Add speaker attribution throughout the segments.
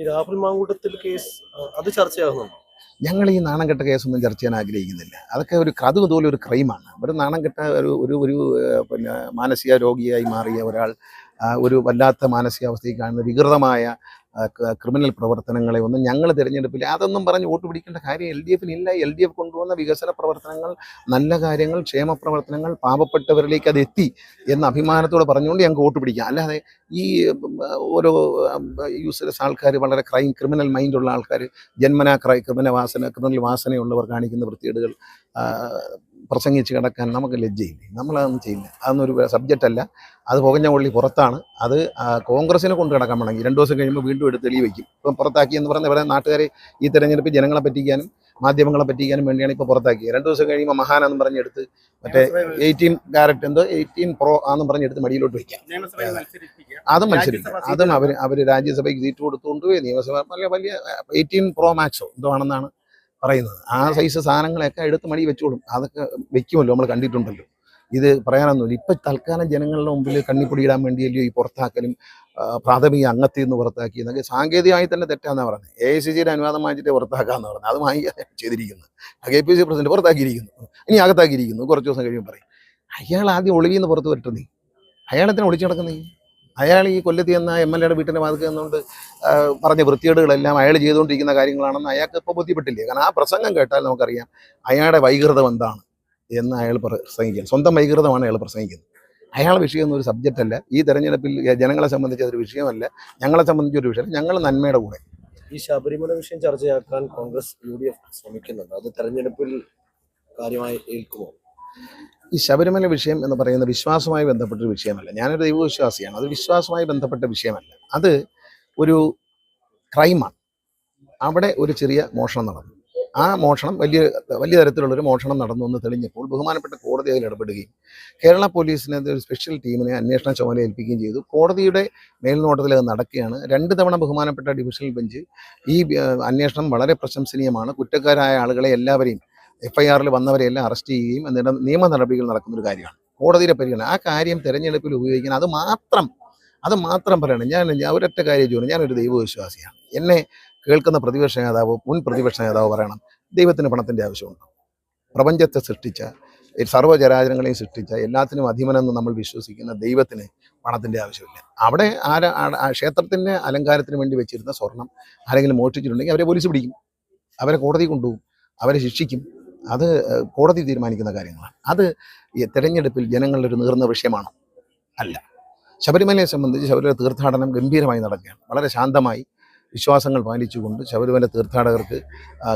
Speaker 1: ഈ രാഹുൽ മാങ്കൂട്ടത്തിൽ കേസ് അത് ചർച്ചയാകുന്നുണ്ടോ
Speaker 2: ഞങ്ങൾ ഈ നാണം കെട്ട കേസൊന്നും ചർച്ച ചെയ്യാൻ ആഗ്രഹിക്കുന്നില്ല. അതൊക്കെ ഒരു കഥ പോലെ ഒരു ക്രൈമാണ്. ഒരു നാണം കെട്ട ഒരു ഒരു ഒരു പിന്നെ മാനസിക രോഗിയായി മാറിയ ഒരാൾ ഒരു വല്ലാത്ത മാനസികാവസ്ഥയിൽ കാണുന്ന വികൃതമായ ക്രിമിനൽ പ്രവർത്തനങ്ങളെ ഒന്നും ഞങ്ങൾ തിരഞ്ഞെടുപ്പില്ല അതൊന്നും പറഞ്ഞ് വോട്ട് പിടിക്കേണ്ട കാര്യം എൽ ഡി എഫിന് ഇല്ല. എൽ ഡി എഫ് കൊണ്ടുവന്ന വികസന പ്രവർത്തനങ്ങൾ നല്ല കാര്യങ്ങൾ ക്ഷേമ പ്രവർത്തനങ്ങൾ പാവപ്പെട്ടവരിലേക്ക് അത് എത്തി എന്ന അഭിമാനത്തോടെ പറഞ്ഞുകൊണ്ട് ഞങ്ങൾക്ക് വോട്ട് പിടിക്കാം. അല്ലാതെ ഈ ഓരോ യൂസ്ലെസ് ആൾക്കാർ വളരെ ക്രൈം ക്രിമിനൽ മൈൻഡുള്ള ആൾക്കാർ ജന്മനാ ക്രൈ ക്രിമിനൽ വാസന ക്രിമിനൽ വാസനയുള്ളവർ കാണിക്കുന്ന വൃത്തികേടുകൾ പ്രസംഗിച്ച് കിടക്കാൻ നമുക്ക് ലജ്ജയില്ലേ? നമ്മളതൊന്നും ചെയ്യില്ല. അതൊന്നൊരു ഒരു സബ്ജക്റ്റ് അല്ല. അത് പുകഞ്ഞ കൊള്ളി പുറത്താണ്. അത് കോൺഗ്രസിനെ കൊണ്ട് കിടക്കാൻ വേണമെങ്കിൽ രണ്ട് ദിവസം കഴിയുമ്പോൾ വീണ്ടും എടുത്ത് തെളിവ് വയ്ക്കും. ഇപ്പം പുറത്താക്കി എന്ന് പറഞ്ഞാൽ ഇവിടെ നാട്ടുകാരെ ഈ തെരഞ്ഞെടുപ്പ് ജനങ്ങളെ പറ്റിക്കാനും മാധ്യമങ്ങളെ പറ്റിക്കാനും വേണ്ടിയാണ് ഇപ്പോൾ പുറത്താക്കിയത്. രണ്ട് ദിവസം കഴിയുമ്പോൾ മഹാനെന്ന് പറഞ്ഞെടുത്ത് മറ്റേ എയ്റ്റീൻ ക്യാരറ്റ് എന്തോ എയ്റ്റീൻ പ്രോ ആണെന്ന് പറഞ്ഞെടുത്ത് മടിയിലോട്ട് വയ്ക്കാം. അതും മത്സരിക്കും അതും അവർ അവർ രാജ്യസഭയ്ക്ക് സീറ്റ് കൊടുത്തുകൊണ്ട് നിയമസഭ വലിയ വലിയ എയ്റ്റീൻ പ്രോ മാക്സോ എന്തോ ആണെന്നാണ് പറയുന്നത്. ആ സൈസ് സാധനങ്ങളെയൊക്കെ എടുത്ത് മടി വെച്ചോളും. അതൊക്കെ വെക്കുമല്ലോ നമ്മൾ കണ്ടിട്ടുണ്ടല്ലോ. ഇത് പറയാനൊന്നുമില്ല. ഇപ്പം തൽക്കാലം ജനങ്ങളുടെ മുമ്പിൽ കണ്ണിപ്പൊടിയിടാൻ വേണ്ടിയല്ലോ ഈ പുറത്താക്കലും പ്രാഥമിക അംഗത്തിൽ നിന്ന് പുറത്താക്കി എന്നൊക്കെ സാങ്കേതികമായി തന്നെ തെറ്റാന്നാണ് പറഞ്ഞത് എ ഐ സി സിയുടെ അനുവാദം വാങ്ങിച്ചിട്ട് പുറത്താക്കാന്ന് പറഞ്ഞത് അത് വാങ്ങി ചെയ്തിരിക്കുന്നത് കെ പി സി പ്രസിഡന്റ് പുറത്താക്കിയിരിക്കുന്നു. ഇനി അകത്താക്കിയിരിക്കുന്നു. കുറച്ച് ദിവസം കഴിയുമ്പോൾ പറയും അയാൾ ആദ്യം ഒളിവിൽ നിന്ന് പുറത്ത് വരട്ടെ നീ ഒളിച്ചു നടക്കുന്നേ? അയാൾ ഈ കൊല്ലത്ത് എന്ന എം എൽ എയുടെ വീട്ടിന്റെ വാതിൽ നിന്നുകൊണ്ട് ആ, പറഞ്ഞ വൃത്തികേടുകളെല്ലാം അയാൾ ചെയ്തുകൊണ്ടിരിക്കുന്ന കാര്യങ്ങളാണെന്ന് അയാൾക്ക് ഇപ്പോൾ ബോധ്യപ്പെട്ടില്ലേ? കാരണം ആ പ്രസംഗം കേട്ടാൽ നമുക്കറിയാം അയാളുടെ വൈകൃതം എന്താണ് എന്ന് അയാൾ പ്രസംഗിക്കുന്നത് സ്വന്തം വൈകൃതമാണ് അയാൾ പ്രസംഗിക്കുന്നത്. അയാളുടെ വിഷയമൊന്നും ഒരു സബ്ജക്റ്റ് അല്ല. ഈ തെരഞ്ഞെടുപ്പിൽ ജനങ്ങളെ സംബന്ധിച്ച് അതൊരു വിഷയമല്ല. ഞങ്ങളെ സംബന്ധിച്ച് ഒരു വിഷയം ഞങ്ങൾ നന്മയുടെ കൂടെ.
Speaker 1: ഈ ശബരിമല വിഷയം ചർച്ചയാക്കാൻ കോൺഗ്രസ് യു ഡി എഫ് ശ്രമിക്കുന്നുണ്ട്. അത് തെരഞ്ഞെടുപ്പിൽ കാര്യമായി ഏൽക്കുമോ?
Speaker 2: ഈ ശബരിമല വിഷയം എന്ന് പറയുന്ന വിശ്വാസവുമായി ബന്ധപ്പെട്ട ഒരു വിഷയമല്ല. ഞാനൊരു ദൈവവിശ്വാസിയാണ്. അത് വിശ്വാസവുമായി ബന്ധപ്പെട്ട വിഷയമല്ല. അത് ഒരു ക്രൈമാണ്. അവിടെ ഒരു ചെറിയ മോഷണം നടന്നു. ആ മോഷണം വലിയ വലിയ തരത്തിലുള്ളൊരു മോഷണം നടന്നു എന്ന് തെളിഞ്ഞപ്പോൾ ബഹുമാനപ്പെട്ട കോടതി അതിൽ ഇടപെടുകയും കേരള പോലീസിനെ ഒരു സ്പെഷ്യൽ ടീമിനെ അന്വേഷണ ചുമതല ഏൽപ്പിക്കുകയും ചെയ്തു. കോടതിയുടെ മേൽനോട്ടത്തിൽ അത് നടക്കുകയാണ്. രണ്ട് തവണ ബഹുമാനപ്പെട്ട ഡിവിഷണൽ ബെഞ്ച് ഈ അന്വേഷണം വളരെ പ്രശംസനീയമാണ്. കുറ്റക്കാരായ ആളുകളെ എല്ലാവരെയും എഫ് ഐ ആറിൽ വന്നവരെയെല്ലാം അറസ്റ്റ് ചെയ്യുകയും എന്നിട്ട് നിയമ നടപടികൾ നടക്കുന്ന ഒരു കാര്യമാണ്. കോടതിയുടെ പരിഗണന. ആ കാര്യം തെരഞ്ഞെടുപ്പിൽ ഉപയോഗിക്കണം അത് മാത്രം അത് മാത്രം പറയണം. ഞാൻ ഞാൻ ഒരൊറ്റ കാര്യം ചോദിച്ചു ഞാനൊരു ദൈവവിശ്വാസിയാണ്. എന്നെ കേൾക്കുന്ന പ്രതിപക്ഷ നേതാവ് മുൻ പ്രതിപക്ഷ നേതാവ് പറയണം. ദൈവത്തിന് പണത്തിന്റെ ആവശ്യമുണ്ടോ? പ്രപഞ്ചത്തെ സൃഷ്ടിച്ച സർവചരാചരങ്ങളെയും സൃഷ്ടിച്ച എല്ലാത്തിനും അധിമനെന്ന് നമ്മൾ വിശ്വസിക്കുന്ന ദൈവത്തിന് പണത്തിന്റെ ആവശ്യമില്ല. അവിടെ ആര ക്ഷേത്രത്തിന്റെ അലങ്കാരത്തിന് വേണ്ടി വെച്ചിരുന്ന സ്വർണം ആരെങ്കിലും മോഷ്ടിച്ചിട്ടുണ്ടെങ്കിൽ അവരെ പോലീസ് പിടിക്കും. അവരെ കോടതി കൊണ്ടുപോകും. അവരെ ശിക്ഷിക്കും. അത് കോടതി തീരുമാനിക്കുന്ന കാര്യങ്ങളാണ്. അത് തെരഞ്ഞെടുപ്പിൽ ജനങ്ങളുടെ ഒരു നീർന്ന വിഷയമാണോ. അല്ല. ശബരിമലയെ സംബന്ധിച്ച് ശബരിമല തീർത്ഥാടനം ഗംഭീരമായി നടക്കുകയാണ്. വളരെ ശാന്തമായി വിശ്വാസങ്ങൾ പാലിച്ചുകൊണ്ട് ശബരിമല തീർത്ഥാടകർക്ക്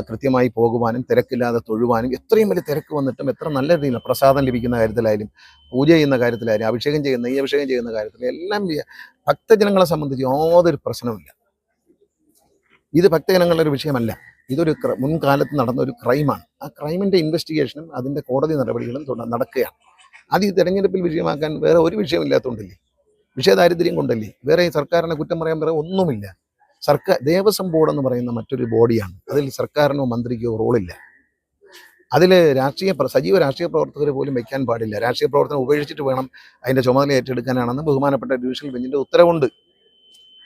Speaker 2: കൃത്യമായി പോകുവാനും തിരക്കില്ലാതെ തൊഴുവാനും എത്രയും വലിയ തിരക്ക് വന്നിട്ടും എത്ര നല്ല രീതിയിൽ പ്രസാദം ലഭിക്കുന്ന കാര്യത്തിലായാലും പൂജ ചെയ്യുന്ന കാര്യത്തിലായാലും അഭിഷേകം ചെയ്യുന്ന ഈ അഭിഷേകം ചെയ്യുന്ന കാര്യത്തിലും എല്ലാം ഭക്തജനങ്ങളെ സംബന്ധിച്ച് യാതൊരു പ്രശ്നവുമില്ല. ഇത് ഭക്തജനങ്ങളുടെ ഒരു വിഷയമല്ല. ഇതൊരു മുൻകാലത്ത് നടന്ന ഒരു ക്രൈമാണ്. ആ ക്രൈമിന്റെ ഇൻവെസ്റ്റിഗേഷനും അതിന്റെ കോടതി നടപടികളും നടക്കുകയാണ്. അത് ഈ തെരഞ്ഞെടുപ്പിൽ വിജയമാക്കാൻ വേറെ ഒരു വിഷയമില്ലാത്തതുകൊണ്ടല്ലേ വിഷയദാരിദ്ര്യം കൊണ്ടല്ലേ? വേറെ സർക്കാരിനെ കുറ്റം പറയാൻ വേറെ ഒന്നുമില്ല. സർക്കാർ ദേവസ്വം ബോർഡ് എന്ന് പറയുന്ന മറ്റൊരു ബോഡിയാണ്. അതിൽ സർക്കാരിനോ മന്ത്രിക്കോ റോളില്ല. അതിൽ രാഷ്ട്രീയ സജീവ രാഷ്ട്രീയ പ്രവർത്തകരെ പോലും വയ്ക്കാൻ പാടില്ല. രാഷ്ട്രീയ പ്രവർത്തനം ഉപേക്ഷിച്ചിട്ട് വേണം അതിന്റെ ചുമതല ഏറ്റെടുക്കാനാണെന്ന് ബഹുമാനപ്പെട്ട ഡിവിഷണൽ ബെഞ്ചിന്റെ ഉത്തരവുണ്ട്.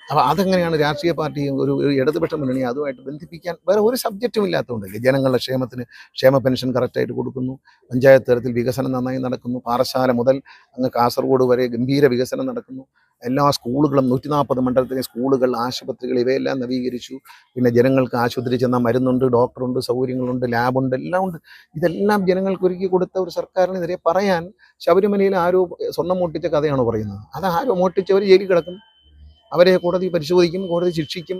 Speaker 2: അപ്പോൾ അതെങ്ങനെയാണ് രാഷ്ട്രീയ പാർട്ടിയും ഒരു ഇടതുപക്ഷ മുന്നണി അതുമായിട്ട് ബന്ധിപ്പിക്കാൻ വേറെ ഒരു സബ്ജക്റ്റും ഇല്ലാത്തതുകൊണ്ടല്ലേ ജനങ്ങളുടെ ക്ഷേമത്തിന് ക്ഷേമ പെൻഷൻ കറക്റ്റായിട്ട് കൊടുക്കുന്നു പഞ്ചായത്ത് തലത്തിൽ വികസനം നന്നായി നടക്കുന്നു പാറശാല മുതൽ അങ്ങ് കാസർഗോഡ് വരെ ഗംഭീര വികസനം നടക്കുന്നു. എല്ലാ സ്കൂളുകളും നൂറ്റി നാൽപ്പത് മണ്ഡലത്തിലെ സ്കൂളുകൾ ആശുപത്രികൾ ഇവയെല്ലാം നവീകരിച്ചു. പിന്നെ ജനങ്ങൾക്ക് ആശുപത്രി ചെന്നാൽ മരുന്നുണ്ട് ഡോക്ടറുണ്ട് സൗകര്യങ്ങളുണ്ട് ലാബുണ്ട് എല്ലാം ഉണ്ട് ഇതെല്ലാം ജനങ്ങൾക്ക് ഒരുക്കി കൊടുത്ത ഒരു സർക്കാരിനെതിരെ പറയാൻ ശബരിമലയിൽ ആരോ സ്വർണം മോട്ടിച്ച കഥയാണോ പറയുന്നത്? അത് ആരോ മോട്ടിച്ചവർ ജയിലിൽ കിടക്കും അവരെ കോടതി പരിശോധിക്കും കോടതി ശിക്ഷിക്കും.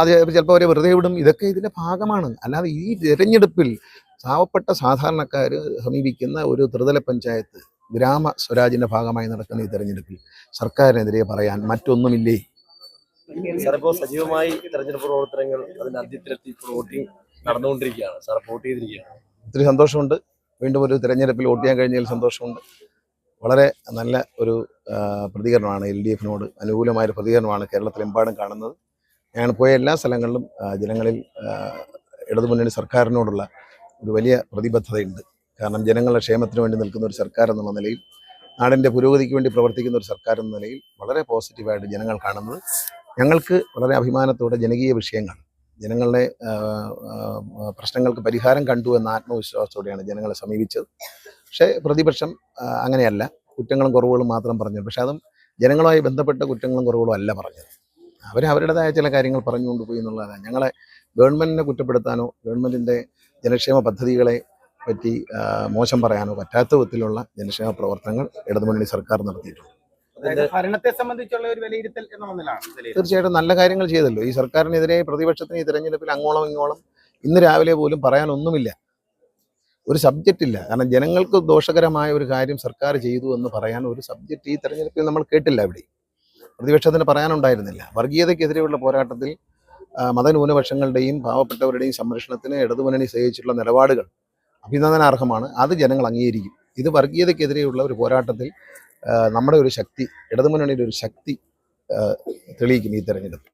Speaker 2: അത് ചിലപ്പോൾ അവരെ വെറുതെ വിടും. ഇതൊക്കെ ഇതിന്റെ ഭാഗമാണ്. അല്ലാതെ ഈ തെരഞ്ഞെടുപ്പിൽ പാവപ്പെട്ട സാധാരണക്കാർ സമീപിക്കുന്ന ഒരു ത്രിതല പഞ്ചായത്ത് ഗ്രാമ സ്വരാജിന്റെ ഭാഗമായി നടക്കുന്ന ഈ തെരഞ്ഞെടുപ്പിൽ സർക്കാരിനെതിരെ പറയാൻ മറ്റൊന്നുമില്ലേ?
Speaker 1: സാർ ഇപ്പോൾ സജീവമായി തെരഞ്ഞെടുപ്പ് പ്രവർത്തനങ്ങൾ അതിന്റെ അന്ത്യത്തിലെത്തി ഇപ്പോൾ വോട്ടിംഗ് നടന്നുകൊണ്ടിരിക്കുകയാണ്. സാർ വോട്ട് ചെയ്തിരിക്കുകയാണ്.
Speaker 2: ഒത്തിരി സന്തോഷമുണ്ട്. വീണ്ടും ഒരു തെരഞ്ഞെടുപ്പിൽ വോട്ട് ചെയ്യാൻ കഴിഞ്ഞതിൽ സന്തോഷമുണ്ട്. വളരെ നല്ല ഒരു പ്രതികരണമാണ് എൽ ഡി എഫിനോട് അനുകൂലമായൊരു പ്രതികരണമാണ് കേരളത്തിലെമ്പാടും കാണുന്നത്. ഞാൻ പോയ എല്ലാ സ്ഥലങ്ങളിലും ജനങ്ങളിൽ ഇടതുമുന്നണി സർക്കാരിനോടുള്ള ഒരു വലിയ പ്രതിബദ്ധതയുണ്ട്. കാരണം ജനങ്ങളുടെ ക്ഷേമത്തിന് വേണ്ടി നിൽക്കുന്ന ഒരു സർക്കാർ എന്നുള്ള നിലയിൽ നാടിന്റെ പുരോഗതിക്ക് വേണ്ടി പ്രവർത്തിക്കുന്ന ഒരു സർക്കാർ എന്ന നിലയിൽ വളരെ പോസിറ്റീവായിട്ട് ജനങ്ങൾ കാണുന്നത്. ഞങ്ങൾക്ക് വളരെ അഭിമാനത്തോടെ ജനകീയ വിഷയങ്ങൾ ജനങ്ങളുടെ പ്രശ്നങ്ങൾക്ക് പരിഹാരം കണ്ടു എന്ന ആത്മവിശ്വാസത്തോടെയാണ് ജനങ്ങളെ സമീപിച്ചത്. പക്ഷേ പ്രതിപക്ഷം അങ്ങനെയല്ല. കുറ്റങ്ങളും കുറവുകളും മാത്രം പറഞ്ഞു. പക്ഷേ അതും ജനങ്ങളുമായി ബന്ധപ്പെട്ട കുറ്റങ്ങളും കുറവുകളും അല്ല പറഞ്ഞത്. അവർ അവരുടേതായ ചില കാര്യങ്ങൾ പറഞ്ഞുകൊണ്ട് പോയി എന്നുള്ളതാണ്. ഞങ്ങളെ ഗവൺമെന്റിനെ കുറ്റപ്പെടുത്താനോ ഗവൺമെന്റിന്റെ ജനക്ഷേമ പദ്ധതികളെ പറ്റി മോശം പറയാനോ പറ്റാത്ത വിധത്തിലുള്ള ജനക്ഷേമ പ്രവർത്തനങ്ങൾ ഇടതുമുന്നണി സർക്കാർ നടത്തിയിട്ടുണ്ട്.
Speaker 3: ഭരണത്തെ സംബന്ധിച്ചുള്ള ഒരു വിലയിരുത്തൽ
Speaker 2: തീർച്ചയായിട്ടും നല്ല കാര്യങ്ങൾ ചെയ്തല്ലോ. ഈ സർക്കാരിനെതിരെ പ്രതിപക്ഷത്തിന് ഈ തെരഞ്ഞെടുപ്പിൽ അങ്ങോളം ഇങ്ങോളം ഇന്ന് രാവിലെ പോലും പറയാനൊന്നുമില്ല. ഒരു സബ്ജക്റ്റ് ഇല്ല. കാരണം ജനങ്ങൾക്ക് ദോഷകരമായ ഒരു കാര്യം സർക്കാർ ചെയ്തു എന്ന് പറയാൻ ഒരു സബ്ജക്റ്റ് ഈ തെരഞ്ഞെടുപ്പിൽ നമ്മൾ കേട്ടില്ല ഇവിടെ പ്രതിപക്ഷത്തിന് പറയാനുണ്ടായിരുന്നില്ല. വർഗീയതയ്ക്കെതിരെയുള്ള പോരാട്ടത്തിൽ മതന്യൂനപക്ഷങ്ങളുടെയും പാവപ്പെട്ടവരുടെയും സംരക്ഷണത്തിന് ഇടതുമുന്നണി സ്വീകരിച്ചിട്ടുള്ള നിലപാടുകൾ അഭിനന്ദനാർഹമാണ്. അത് ജനങ്ങൾ അംഗീകരിക്കും. ഇത് വർഗീയതയ്ക്കെതിരെയുള്ള ഒരു പോരാട്ടത്തിൽ നമ്മുടെ ഒരു ശക്തി ഇടതുമുന്നണിയുടെ ഒരു ശക്തി തെളിയിക്കും ഈ തെരഞ്ഞെടുപ്പ്.